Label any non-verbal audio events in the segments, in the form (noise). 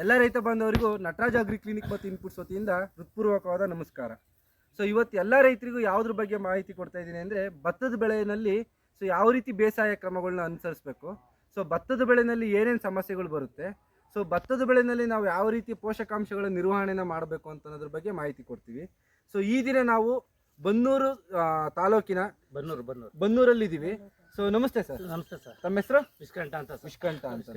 ಎಲ್ಲ ರೈತ ಬಾಂಧವರಿಗೂ ನಟರಾಜ್ ಅಗ್ರಿ ಕ್ಲಿನಿಕ್ ಮತ್ತು ಇನ್ಪುಟ್ಸ್ ವತಿಯಿಂದ ಹೃತ್ಪೂರ್ವಕವಾದ ನಮಸ್ಕಾರ. ಸೊ ಇವತ್ತು ಎಲ್ಲ ರೈತರಿಗೂ ಯಾವುದ್ರ ಬಗ್ಗೆ ಮಾಹಿತಿ ಕೊಡ್ತಾ ಇದ್ದೀನಿ ಅಂದರೆ ಭತ್ತದ ಬೆಳೆಯಲ್ಲಿ ಸೊ ಯಾವ ರೀತಿ ಬೇಸಾಯ ಕ್ರಮಗಳನ್ನ ಅನುಸರಿಸಬೇಕು. ಸೊ ಭತ್ತದ ಬೆಳೆಯಲ್ಲಿ ಏನೇನು ಸಮಸ್ಯೆಗಳು ಬರುತ್ತೆ. ಸೊ ಭತ್ತದ ಬೆಳೆಯಲ್ಲಿ ನಾವು ಯಾವ ರೀತಿ ಪೋಷಕಾಂಶಗಳ ನಿರ್ವಹಣೆನ ಮಾಡಬೇಕು ಅಂತ ಅನ್ನೋದ್ರ ಬಗ್ಗೆ ಮಾಹಿತಿ ಕೊಡ್ತೀವಿ. ಸೊ ಈ ದಿನ ನಾವು ಬನ್ನೂರು ತಾಲೂಕಿನ ಬನ್ನೂರು ಬನ್ನೂರು. ಬನ್ನೂರಲ್ಲಿದ್ದೀವಿ. ಸೊ ನಮಸ್ತೆ ಸರ್. ನಮಸ್ತೆ ಸರ್. ತಮ್ಮ ಹೆಸರು? ವಿಷ್ಕಂಠ ಅಂತ ವಿಷ್ಕಂಠ ಅಂತ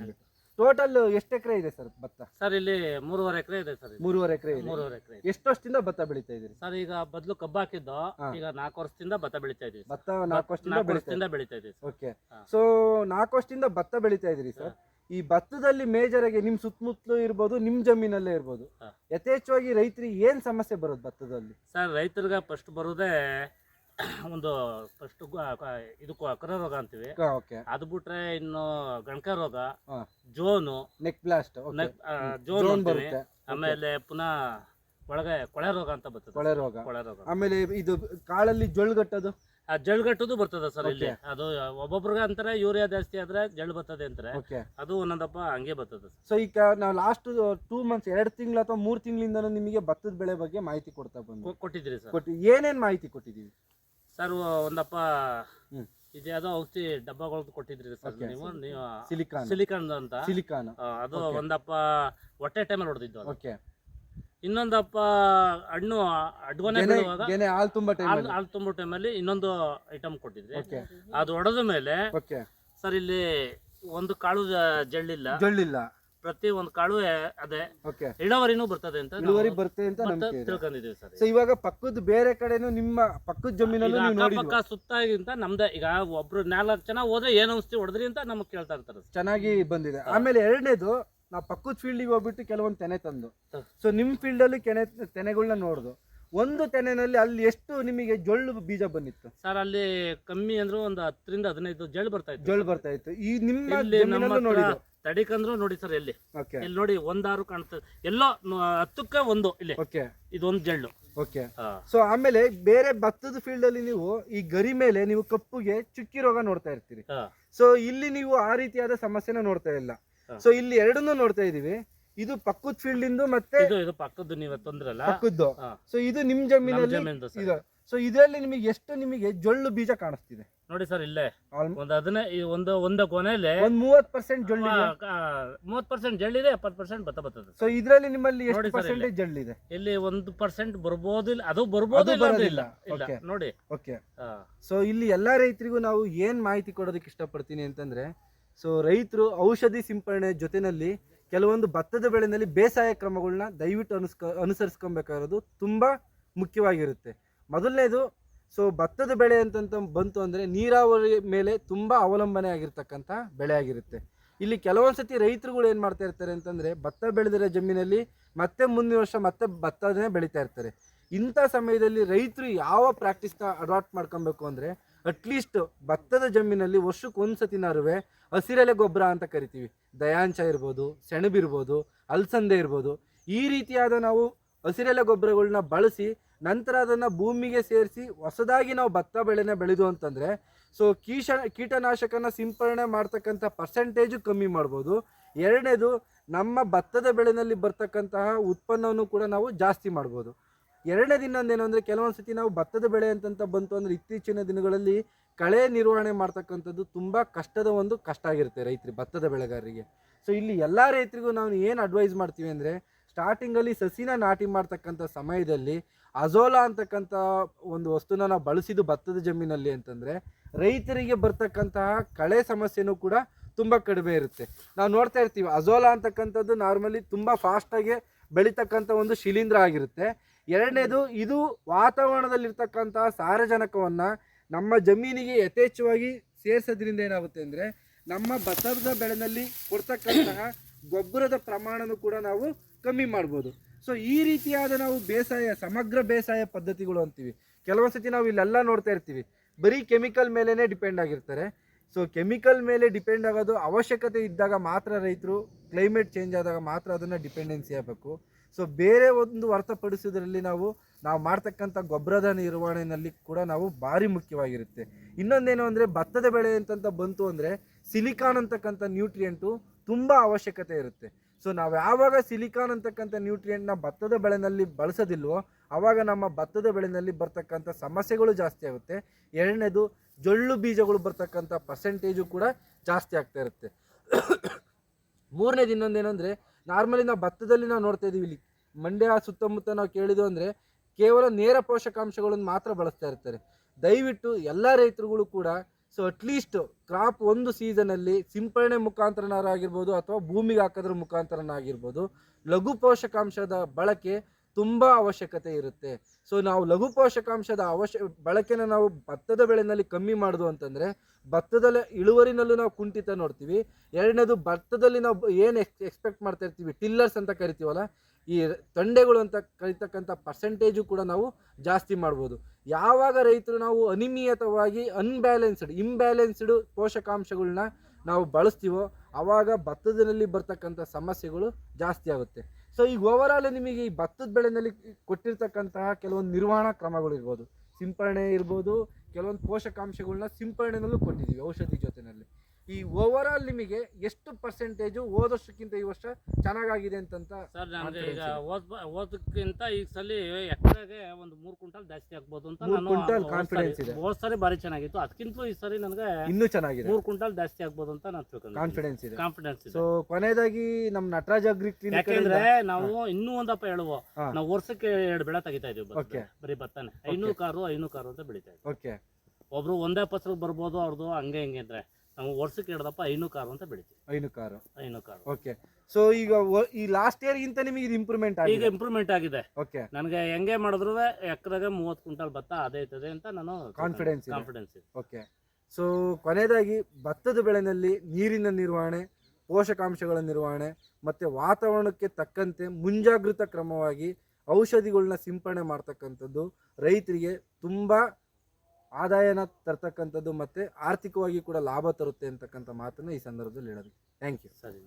ಟೋಟಲ್ ಎಷ್ಟು ಎಕರೆ ಇದೆ ಸರ್ ಭತ್ತ? ಸರ್ ಇಲ್ಲಿ ಮೂರುವರೆ ಎಕರೆ ಇದೆ ಸರ್ ಇದು. ಮೂರುವರೆ ಎಕರೆ ಇದೆ. ಮೂರುವರೆ ಎಕರೆ ಇದೆ. ಎಷ್ಟು ವರ್ಷದಿಂದ ಭತ್ತ ಬೆಳೀತಾ ಇದ್ದೀರಿ? ಸರ್ ಈಗ ಬದಲು ಕಬ್ಬು ಹಾಕಿದ್ದು ಹಾ. ಈಗ ನಾಲ್ಕು ವರ್ಷದಿಂದ ಭತ್ತ ಬೆಳಿತಾ ಇದೀವಿ ಭತ್ತ ನಾಲ್ಕು ವರ್ಷದಿಂದ ನಾಲ್ಕು ಬೆಳೀತಾ ವರ್ಷದಿಂದ ಬೆಳಿತಾ ಇದೀವಿ ಸರ್. ಓಕೆ ಹಾ. ಸೊ ನಾಲ್ಕು ವರ್ಷದಿಂದ ಭತ್ತ ಬೆಳೀತಾ ಇದ್ದೀರಿ ಸರ್. ಈ ಭತ್ತದಲ್ಲಿ ಮೇಜರ್ ಆಗಿ ನಿಮ್ ಸುತ್ತಮುತ್ತಲು ಇರ್ಬೋದು ನಿಮ್ ಜಮೀನಲ್ಲೇ ಇರ್ಬೋದು. ಹಾ. ಯಥೇಚ್ಛವಾಗಿ ರೈತರಿಗೆ ಏನ್ ಸಮಸ್ಯೆ ಬರೋದು ಭತ್ತದಲ್ಲಿ? ಸರ್ ರೈತರಿಗೆ ಫಸ್ಟ್ ಬರೋದೇ (coughs) ಒಂದು ಫಸ್ಟ್ ಇದು ಕರ ರೋಗ ಅಂತೀವಿ. ಓಕೆ. ಅದು ಬಿಟ್ರೆ ಇನ್ನು ಗಣಕ ರೋಗ. ಜೋನು ನೆಕ್ ಬ್ಲಾಸ್ಟ್ ಜೋನ್ ಬರುತ್ತೆ. ಆಮೇಲೆ ಪುನಃ ಒಳಗೆ ಕೊಳೆ ರೋಗ ಅಂತ ಬರ್ತದೆ ಕೊಳೆ ರೋಗ. ಕೊಳೆ ರೋಗ. ಆಮೇಲೆ ಇದು ಕಾಳಲ್ಲಿ ಜೊಳ್ಗಟ್ಟದು ಆ ಜಳ್ಗಟ್ಟದು ಬರ್ತದ ಸರ್ ಇಲ್ಲಿ. ಅದು ಒಬ್ಬೊಬ್ರಿಗೆ ಅಂತಾರೆ ಯೂರಿಯಾ ಜಾಸ್ತಿ ಆದ್ರೆ ಜಳ್ ಬರ್ತದೆ ಅಂತಾರೆ. ಅದು ಒಂದೊಂದಪ್ಪ ಹಂಗೆ ಬರ್ತದೆ. ಸೊ ಈಗ ನಾವು ಲಾಸ್ಟ್ ಟೂ ಮಂತ್ಸ್ ಎರಡು ತಿಂಗಳು ಅಥವಾ ಮೂರು ತಿಂಗಳಿಂದ ನಿಮಗೆ ಭತ್ತದ ಬೆಳೆ ಬಗ್ಗೆ ಮಾಹಿತಿ ಕೊಡ್ತಾ ಬಂದ್ವಿ. ಕೊಟ್ಟಿದ್ರಿ ಕೊಟ್ಟಿದ್ದೀರಿ ಸರ್. ಕೊಟ್ಟು ಏನೇನ್ ಮಾಹಿತಿ ಕೊಟ್ಟಿದ್ದೀವಿ? ಸರ್ ಒಂದಪ್ಪ ಇದು ಇದ್ಯಾವುದೋ ಔಷಧಿ ಡಬ್ಬಗಳು ಕೊಟ್ಟಿದ್ರಿ ಸರ್ Okay. ನೀವು ನೀವು ಸಿಲಿಕಾನ್. ಸಿಲಿಕಾನ್ ಅಂತ? ಸಿಲಿಕಾನ್. ಆ, ಅದು Okay. ಒಂದಪ್ಪ ಹೊಟ್ಟೆ ಟೈಮಲ್ಲಿ ಹೊಡೆದಿದ್ದು ಅದು. ಓಕೆ ಇನ್ನೊಂದಪ್ಪ ಹಣ್ಣು ಅಡ್ಗೊನೆ ಗೆನೆ ಗೆನೆ ಹಾಲು ತುಂಬಾ ಟೈಮ್ ಹಾಲು ಹಾಲು ತುಂಬೋ ಟೈಮಲ್ಲಿ ಇನ್ನೊಂದು ಐಟಮ್ ಕೊಟ್ಟಿದ್ರಿ. ಓಕೆ ಅದು ಹೊಡೆದ ಮೇಲೆ ಓಕೆ ಸರ್ ಇಲ್ಲಿ ಒಂದು ಕಾಳು ಜಳ್ಳಿಲ್ಲ. ಜೊಳ್ಳಿಲ್ಲ. ಪ್ರತಿ ಒಂದು ಕಾಳು ಅದೇ. ಓಕೆ ಇಳುವರಿನೂ ಬರ್ತದೆ ಅಂತ ನಾವು ಇಳುವರಿ ಬರುತ್ತೆ ಅಂತ ತಿಳ್ಕೊಂಡಿದ್ದೀವಿ ನಂಬಿಕೆ ಇದೆ. ತಿಳ್ಕೊಂಡಿದೀವಿ ಸರ್. ಸೊ ಇವಾಗ ಪಕ್ಕದ ಬೇರೆ ಕಡೆನೂ ನಿಮ್ಮ ಪಕ್ಕದ ಜಮೀನಲ್ಲೂ ನೀವು ಅಕ್ಕಪಕ್ಕ ಸುತ್ತಾಗಿಂತ ನಮ್ದೇ ಈಗ ಒಬ್ರು ನಾಲ್ಕು ಜನ ಹೋದ್ರೆ ಏನ್ ಔಷಧಿ ಹೊಡೆದ್ರಿ ಅಂತ ನಮಗ್ ಕೇಳ್ತಾ ಇರ್ತಾರೆ. ಚೆನ್ನಾಗಿ ಬಂದಿದೆ. ಆಮೇಲೆ ಎರಡನೇದು ನಾವು ಪಕ್ಕದ ಫೀಲ್ಡಿಗೆ ಹೋಗ್ಬಿಟ್ಟು ಕೆಲವೊಂದು ತೆನೆ ತಂದು. ಹ. ಸೊ ನಿಮ್ಮ ಫೀಲ್ಡಲ್ಲಿ ಕೆನೆ ತೆನೆಗಳನ್ನ ನೋಡ್ದು. ಒಂದು ತೆನೆನಲ್ಲಿ ಅಲ್ಲಿ ಎಷ್ಟು ನಿಮಗೆ ಜೊಳ್ಳು ಬೀಜ ಬಂದಿತ್ತು? ಸರ್ ಅಲ್ಲಿ ಕಮ್ಮಿ ಅಂದ್ರೂ ಒಂದು ಹತ್ತರಿಂದ ಹದಿನೈದು ಜಳ್ ಬರ್ತಾ ಇತ್ತು. ಜೊಳ್ಳು ಬರ್ತಾ ಇತ್ತು. ಈ ನಿಮ್ಮ ಇಲ್ಲಿ ನಮ್ಮ ಜಮೀನಲ್ಲೂ ಹತ್ರ ನೋಡಿದ್ದು ತಡಿಕಂದ್ರು ನೋಡಿ ಸರ್ ಎಲ್ಲಿ. ಓಕೆ ಇಲ್ಲಿ ನೋಡಿ ಒಂದಾರು ಕಾಣ್ತದೆ ಎಲ್ಲೋ ನ- ಹತ್ತಕ್ಕೆ ಒಂದು ಇಲ್ಲಿ. ಓಕೆ ಇದೊಂದು ಜಳ್ಳು ಓಕೆ ಹಾ. ಸೊ ಆಮೇಲೆ ಬೇರೆ ಭತ್ತದ ಫೀಲ್ಡ್ ಅಲ್ಲಿ ನೀವು ಈ ಗರಿ ಮೇಲೆ ನೀವು ಕಪ್ಪುಗೆ ಚುಕ್ಕಿ ರೋಗ ನೋಡ್ತಾ ಇರ್ತೀರಿ. ಹಾ. ಸೊ ಇಲ್ಲಿ ನೀವು ಆ ರೀತಿಯಾದ ಸಮಸ್ಯೆನ ನೋಡ್ತಾ ಇಲ್ಲ. ಹಾ. ಸೊ ಇಲ್ಲಿ ಎರಡನ್ನೂ ನೋಡ್ತಾ ಇದೀವಿ. ಇದು ಪಕ್ಕದ ಫೀಲ್ಡ್ ಇಂದು ಮತ್ತೆ ಇದು ಇದು ಪಕ್ಕದ್ದು ನೀವು ತೊಂದ್ರಲ್ಲ? ಪಕ್ಕದ್ದು. ಹಾ. ಸೊ ಇದು ನಿಮ್ ನಮ್ಮ ಜಮೀನಲ್ಲಿ ಜಮೀನ್ದು ಸರ್. ಇದು. ಸೊ ಇದರಲ್ಲಿ ನಿಮಗೆ ಎಷ್ಟು ನಿಮಗೆ ಜೊಳ್ಳು ಬೀಜ ಕಾಣಿಸ್ತಿದೆ? ನೋಡಿ ಸರ್ ಇಲ್ಲೇ. ಒಂದು ಅದನ್ನೇ ಈ ಒಂದು ಒಂದು ಕೊನೆಯಲ್ಲಿ ಒಂದು ಮೂವತ್ತು ಪರ್ಸೆಂಟ್ ಜೊಳ್ಳು ಮೂವತ್ತು ಪರ್ಸೆಂಟ್ ಜಳ್ಳಿದೆ ಎಪ್ಪತ್ತು ಪರ್ಸೆಂಟ್ ಬತ್ತ ಬರ್ತದೆ ಸೊ ಇದರಲ್ಲಿ ನಿಮ್ಮಲ್ಲಿ ಎಷ್ಟು ಪರ್ಸೆಂಟೇಜ್ ಜಳ್ಳಿದೆ ಇಲ್ಲಿ. ಒಂದು ಪರ್ಸೆಂಟ್ ಬರ್ಬೋದು ಇಲ್ಲ ಅದು ಬರ್ಬೋದು ಇಲ್ಲ. ನೋಡಿ. ಓಕೆ. ಸೊ ಇಲ್ಲಿ ಎಲ್ಲಾ ರೈತರಿಗೂ ನಾವು ಏನು ಮಾಹಿತಿ ಕೊಡೋದಕ್ಕೆ ಇಷ್ಟಪಡ್ತೀನಿ ಅಂತಂದ್ರೆ ಸೊ ರೈತರು ಔಷಧಿ ಸಿಂಪರಣೆ ಜೊತೆನಲ್ಲಿ ಕೆಲವೊಂದು ಭತ್ತದ ಬೆಳೆನಲ್ಲಿ ಬೇಸಾಯ ಕ್ರಮಗಳನ್ನ ದಯವಿಟ್ಟು ಅನುಸ್ಕ ಅನುಸರಿಸ್ಕೊಬೇಕಾಗಿರೋದು ತುಂಬಾ ಮುಖ್ಯವಾಗಿರುತ್ತೆ. ಮೊದಲನೇದು ಸೊ ಭತ್ತದ ಬೆಳೆ ಅಂತಂತ ಬಂತು ಅಂದ್ರೆ ನೀರಾವರಿ ಮೇಲೆ ತುಂಬಾ ಅವಲಂಬನೆ ಆಗಿರ್ತಕ್ಕಂಥ ಬೆಳೆ ಆಗಿರುತ್ತೆ. ಇಲ್ಲಿ ಕೆಲವೊಂದ್ಸತಿ ರೈತರುಗಳು ಏನು ಮಾಡ್ತಾ ಇರ್ತಾರೆ ಅಂತಂದ್ರೆ ಭತ್ತ ಬೆಳೆದಿರೋ ಜಮೀನಲ್ಲಿ ಮತ್ತೆ ಮುಂದಿನ ವರ್ಷ ಮತ್ತೆ ಭತ್ತನೇ ಬೆಳೀತಾ ಇರ್ತಾರೆ. ಇಂಥ ಸಮಯದಲ್ಲಿ ರೈತರು ಯಾವ ಪ್ರಾಕ್ಟೀಸ್ನ ಅಡಾಪ್ಟ್ ಮಾಡ್ಕೊಬೇಕು ಅಂದರೆ ಅಟ್ಲೀಸ್ಟ್ ಭತ್ತದ ಜಮೀನಲ್ಲಿ ವರ್ಷಕ್ಕೆ ಒಂದು ಸತಿನಾರುವೆ ಹಸಿರೆಲೆ ಗೊಬ್ಬರ ಅಂತ ಕರಿತೀವಿ. ದಯಾಂಚ ಇರ್ಬೋದು ಸೆಣಬಿರ್ಬೋದು ಅಲಸಂದೆ ಇರ್ಬೋದು. ಈ ರೀತಿಯಾದ ನಾವು ಹಸಿರೆಲೆ ಗೊಬ್ಬರಗಳನ್ನ ಬಳಸಿ ನಂತರ ಅದನ್ನು ಭೂಮಿಗೆ ಸೇರಿಸಿ ಹೊಸದಾಗಿ ನಾವು ಭತ್ತ ಬೆಳೆನ ಬೆಳೆದು ಅಂತಂದರೆ ಸೊ ಕೀಶ ಕೀಟನಾಶಕನ ಸಿಂಪರಣೆ ಮಾಡ್ತಕ್ಕಂಥ ಪರ್ಸೆಂಟೇಜು ಕಮ್ಮಿ ಮಾಡ್ಬೋದು. ಎರಡನೇದು, ನಮ್ಮ ಭತ್ತದ ಬೆಳೆನಲ್ಲಿ ಬರ್ತಕ್ಕಂತಹ ಉತ್ಪನ್ನವನ್ನು ಕೂಡ ನಾವು ಜಾಸ್ತಿ ಮಾಡ್ಬೋದು. ಎರಡನೇ ಏನು ಅಂದರೆ, ಕೆಲವೊಂದು ಸತಿ ನಾವು ಭತ್ತದ ಬೆಳೆ ಅಂತಂತ ಬಂತು ಅಂದರೆ, ಇತ್ತೀಚಿನ ದಿನಗಳಲ್ಲಿ ಕಳೆ ನಿರ್ವಹಣೆ ಮಾಡ್ತಕ್ಕಂಥದ್ದು ತುಂಬ ಕಷ್ಟದ ಒಂದು ಕಷ್ಟ ಆಗಿರುತ್ತೆ ರೈತರಿಗೆ ಭತ್ತದ ಬೆಳೆಗಾರರಿಗೆ. ಸೊ ಇಲ್ಲಿ ಎಲ್ಲ ರೈತರಿಗೂ ನಾವು ಏನು ಅಡ್ವೈಸ್ ಮಾಡ್ತೀವಿ ಅಂದರೆ ಸ್ಟಾರ್ಟಿಂಗಲ್ಲಿ ಸಸಿನ ನಾಟಿ ಮಾಡ್ತಕ್ಕಂಥ ಸಮಯದಲ್ಲಿ ಅಜೋಲಾ ಅಂತಕ್ಕಂಥ ಒಂದು ವಸ್ತುನ ನಾವು ಬಳಸಿದ್ದು ಭತ್ತದ ಜಮೀನಲ್ಲಿ ಅಂತಂದರೆ ರೈತರಿಗೆ ಬರ್ತಕ್ಕಂತಹ ಕಳೆ ಸಮಸ್ಯೆನೂ ಕೂಡ ತುಂಬ ಕಡಿಮೆ ಇರುತ್ತೆ. ನಾವು ನೋಡ್ತಾ ಇರ್ತೀವಿ, ಅಜೋಲಾ ಅಂತಕ್ಕಂಥದ್ದು ನಾರ್ಮಲಿ ತುಂಬ ಫಾಸ್ಟಾಗಿ ಬೆಳೀತಕ್ಕಂಥ ಒಂದು ಶಿಲೀಂಧ್ರ ಆಗಿರುತ್ತೆ. ಎರಡನೇದು, ಇದು ವಾತಾವರಣದಲ್ಲಿರ್ತಕ್ಕಂತಹ ಸಾರಜನಕವನ್ನು ನಮ್ಮ ಜಮೀನಿಗೆ ಯಥೇಚ್ಛವಾಗಿ ಸೇರಿಸೋದ್ರಿಂದ ಏನಾಗುತ್ತೆ ಅಂದರೆ ನಮ್ಮ ಭತ್ತದ ಬೆಳೆನಲ್ಲಿ ಕೊಡ್ತಕ್ಕಂತಹ ಗೊಬ್ಬರದ ಪ್ರಮಾಣನೂ ಕೂಡ ನಾವು ಕಮ್ಮಿ ಮಾಡ್ಬೋದು. ಸೊ ಈ ರೀತಿಯಾದ ನಾವು ಬೇಸಾಯ, ಸಮಗ್ರ ಬೇಸಾಯ ಪದ್ಧತಿಗಳು ಅಂತೀವಿ. ಕೆಲವೊಂದು ಸತಿ ನಾವು ಇಲ್ಲೆಲ್ಲ ನೋಡ್ತಾ ಇರ್ತೀವಿ. ಬರೀ ಕೆಮಿಕಲ್ ಮೇಲೇ ಡಿಪೆಂಡ್ ಆಗಿರ್ತಾರೆ. ಸೊ ಕೆಮಿಕಲ್ ಮೇಲೆ ಡಿಪೆಂಡ್ ಆಗೋದು ಅವಶ್ಯಕತೆ ಇದ್ದಾಗ ಮಾತ್ರ ರೈತರು ಕ್ಲೈಮೇಟ್ ಚೇಂಜ್ ಆದಾಗ ಮಾತ್ರ ಅದನ್ನು ಡಿಪೆಂಡೆನ್ಸಿ ಆಗಬೇಕು. ಸೊ ಬೇರೆ ಒಂದು ಅರ್ಥಪಡಿಸೋದ್ರಲ್ಲಿ ನಾವು ನಾವು ಮಾಡ್ತಕ್ಕಂಥ ಗೊಬ್ಬರದ ನಿರ್ವಹಣೆಯಲ್ಲಿ ಕೂಡ ನಾವು ಭಾರಿ ಮುಖ್ಯವಾಗಿರುತ್ತೆ. ಇನ್ನೊಂದೇನು ಅಂದರೆ ಭತ್ತದ ಬೆಳೆ ಅಂತಂತ ಬಂತು ಅಂದರೆ ಸಿಲಿಕಾನ್ ಅಂತಕ್ಕಂಥ ನ್ಯೂಟ್ರಿಯೆಂಟು ತುಂಬ ಅವಶ್ಯಕತೆ ಇರುತ್ತೆ. ಸೊ ನಾವು ಯಾವಾಗ ಸಿಲಿಕಾನ್ ಅಂತಕ್ಕಂಥ ನ್ಯೂಟ್ರಿಯೆಂಟ್ನ ಭತ್ತದ ಬೆಳೆನಲ್ಲಿ ಬಳಸೋದಿಲ್ವೋ ಆವಾಗ ನಮ್ಮ ಭತ್ತದ ಬೆಳೆನಲ್ಲಿ ಬರ್ತಕ್ಕಂಥ ಸಮಸ್ಯೆಗಳು ಜಾಸ್ತಿ ಆಗುತ್ತೆ. ಎರಡನೇದು, ಜೊಳ್ಳು ಬೀಜಗಳು ಬರ್ತಕ್ಕಂಥ ಪರ್ಸೆಂಟೇಜು ಕೂಡ ಜಾಸ್ತಿ ಆಗ್ತಾ ಇರುತ್ತೆ. ಮೂರನೇದು ಇನ್ನೊಂದೇನೆಂದರೆ ನಾರ್ಮಲಿ ನಾವು ಭತ್ತದಲ್ಲಿ ನಾವು ನೋಡ್ತಾ ಇದ್ದೀವಿ ಇಲ್ಲಿ. ಮಂಡ್ಯ ಸುತ್ತಮುತ್ತ ನಾವು ಕೇಳಿದ್ವು ಅಂದರೆ, ಕೇವಲ ನೇರ ಪೋಷಕಾಂಶಗಳನ್ನು ಮಾತ್ರ ಬಳಸ್ತಾ ಇರ್ತಾರೆ. ದಯವಿಟ್ಟು ಎಲ್ಲ ರೈತರುಗಳು ಕೂಡ ಸೊ ಅಟ್ಲೀಸ್ಟ್ ಕ್ರಾಪ್ ಒಂದು ಸೀಸನಲ್ಲಿ ಸಿಂಪರಣೆ ಮುಖಾಂತರನಾಗಿರ್ಬೋದು ಅಥವಾ ಭೂಮಿಗೆ ಹಾಕೋದ್ರ ಮುಖಾಂತರನಾಗಿರ್ಬೋದು ಲಘು ಪೋಷಕಾಂಶದ ಬಳಕೆ ತುಂಬ ಅವಶ್ಯಕತೆ ಇರುತ್ತೆ. ಸೊ ನಾವು ಲಘು ಪೋಷಕಾಂಶದ ಅವಶ್ಯ, ಬಳಕೆನ ನಾವು ಭತ್ತದ ಬೆಳೆನಲ್ಲಿ ಕಮ್ಮಿ ಮಾಡೋದು ಅಂತಂದರೆ, ಭತ್ತದಲ್ಲಿ ಇಳುವರಿನಲ್ಲೂ ನಾವು ಕುಂಠಿತ ನೋಡ್ತೀವಿ. ಎರಡನೇದು ಭತ್ತದಲ್ಲಿ ನಾವು ಏನು ಎಕ್ಸ್ಪೆಕ್ಟ್ ಮಾಡ್ತಾ ಇರ್ತೀವಿ? ಟಿಲ್ಲರ್ಸ್ ಅಂತ ಕರಿತೀವಲ್ಲ, ಈ ತಂಡೆಗಳು ಅಂತ ಕರಿತಕ್ಕಂಥ ಪರ್ಸೆಂಟೇಜು ಕೂಡ ನಾವು ಜಾಸ್ತಿ ಮಾಡ್ಬೋದು. ಯಾವಾಗ ರೈತರು ನಾವು ಅನಿಮಿಯತವಾಗಿ ಅನ್ಬ್ಯಾಲೆನ್ಸ್ಡ್, ಇಂಬ್ಯಾಲೆನ್ಸ್ಡ್ ಪೋಷಕಾಂಶಗಳನ್ನ ನಾವು ಬಳಸ್ತೀವೋ ಆವಾಗ ಭತ್ತದಲ್ಲಿ ಬರ್ತಕ್ಕಂಥ ಸಮಸ್ಯೆಗಳು ಜಾಸ್ತಿ ಆಗುತ್ತೆ. ಸೊ ಈಗ ಓವರಾಲ್ ನಿಮಗೆ ಈ ಭತ್ತದ ಬೆಳೆನಲ್ಲಿ ಕೊಟ್ಟಿರ್ತಕ್ಕಂತಹ ಕೆಲವೊಂದು ನಿರ್ವಹಣಾ ಕ್ರಮಗಳು ಇರ್ಬೋದು. ಸಿಂಪರಣೆ ಇರ್ಬೋದು, ಕೆಲವೊಂದು ಪೋಷಕಾಂಶಗಳನ್ನ ಸಿಂಪರಣೆನಲ್ಲೂ ಕೊಟ್ಟಿದ್ದೀವಿ ಔಷಧಿ ಜೊತೆನಲ್ಲಿ ಈ ಓವರಾಲ್ ನಿಮಗೆ ಎಷ್ಟು ಪರ್ಸೆಂಟೇಜು ಹೋದ ವರ್ಷಕ್ಕಿಂತ ಈ ವರ್ಷ ಚೆನ್ನಾಗಾಗಿದೆ ಅಂತಂತ ಸರ್ ನಮಗೆ ಈಗ ಓದ್ ಓದಕ್ಕಿಂತ ಈ ಸಲ ಎಕರೆಗೆ ಒಂದು ಮೂರು ಕ್ವಿಂಟಲ್ ಜಾಸ್ತಿ ಆಗ್ಬೋದು ಅಂತ ಮೂರ್ ನಾನು ಕ್ವಿಂಟಲ್ ಕಾನ್ಫಿಡೆನ್ಸ್ ಇದೆ. ಹೋದ್ ಸರಿ ಭಾರಿ ಚೆನ್ನಾಗಿತ್ತು. ಅದಕ್ಕಿಂತ ಈ ಸರಿ ನನಗೆ ಇನ್ನೂ ಚೆನ್ನಾಗಿದೆ. ಮೂರು ಕ್ವಿಂಟಲ್ ಜಾಸ್ತಿ ಆಗ್ಬೋದು ಅಂತ ನಾನು ತಿಳ್ಕೊಂಡು ಕಾನ್ಫಿಡೆನ್ಸ್ ಇದೆ. ಕಾನ್ಫಿಡೆನ್ಸ್ ಇದೆ. ಸೊ ಕೊನೆಯದಾಗಿ ನಮ್ಮ ನಟರಾಜ್ ಅಗ್ರಿ ಯಾಕೆಂದ್ರೆ ನಾವು ಇನ್ನೂ ಒಂದಪ್ಪ ಹೇಳುವ. ನಾವು ವರ್ಷಕ್ಕೆ ಎರಡು ಬೆಳೆ ತೆಗಿತಾ ಇದೀವಿ. ಬರೀ ಭತ್ತನೆ. ಐನೂರು ಕಾರು ಐನೂರು ಕಾರು ಅಂತ ಬೆಳಿತಾ ಇದ್ದೀವಿ ಓಕೆ ಒಬ್ರು ಒಂದೇ ಫಸಲು ಬರ್ಬೋದು ಅವ್ರದ್ದು ಹಂಗೆ ಹಿಂಗೆ ಅಂದ್ರೆ ನಾವು ವರ್ಷಕ್ಕೆ ಹಿಡ್ದಪ್ಪ ಐನೂ ಕಾರು ಅಂತ ಬೆಳಿತೀವಿ. ಐನು ಕಾರು. ಐನೂ ಕಾರು. ಓಕೆ. ಸೊ ಈಗ ವ- ಈ ಲಾಸ್ಟ್ ಇಯರ್ ಗಿಂತ ನಿಮಗೆ ಇದು ಇಂಪ್ರೂವ್ಮೆಂಟ್ ಈಗ ಆಗಿದೆ ಇಂಪ್ರೂವ್ಮೆಂಟ್ ಆಗಿದೆ. ಓಕೆ. ನನಗೆ ಹೆಂಗೆ ಮಾಡಿದ್ರು ಎಕರೆಗೆ ಮೂವತ್ತು ಕ್ವಿಂಟಲ್ ಭತ್ತ ಅದೇ ಇರ್ತದೆ ಅಂತ ನಾನು Confidence ಇದೆ. ಕಾನ್ಫಿಡೆನ್ಸ್ ಇದೆ. ಓಕೆ. ಸೊ ಕೊನೆಯದಾಗಿ ಭತ್ತದ ಬೆಳೆನಲ್ಲಿ ನೀರಿನ ನಿರ್ವಹಣೆ ಪೋಷಕಾಂಶಗಳ ನಿರ್ವಹಣೆ ಮತ್ತು ವಾತಾವರಣಕ್ಕೆ ತಕ್ಕಂತೆ ಮುಂಜಾಗೃತ ಕ್ರಮವಾಗಿ ಔಷಧಿಗಳನ್ನ ಸಿಂಪಡಣೆ ಮಾಡ್ತಕ್ಕಂಥದ್ದು ರೈತರಿಗೆ ತುಂಬ ಆದಾಯನ ತರ್ತಕ್ಕಂಥದ್ದು ಮತ್ತು ಆರ್ಥಿಕವಾಗಿ ಕೂಡ ಲಾಭ ತರುತ್ತೆ ಅಂತಕ್ಕಂಥ ಮಾತನ್ನು ಈ ಸಂದರ್ಭದಲ್ಲಿ ಹೇಳೋದು ಥ್ಯಾಂಕ್ ಯು ಸರಿ.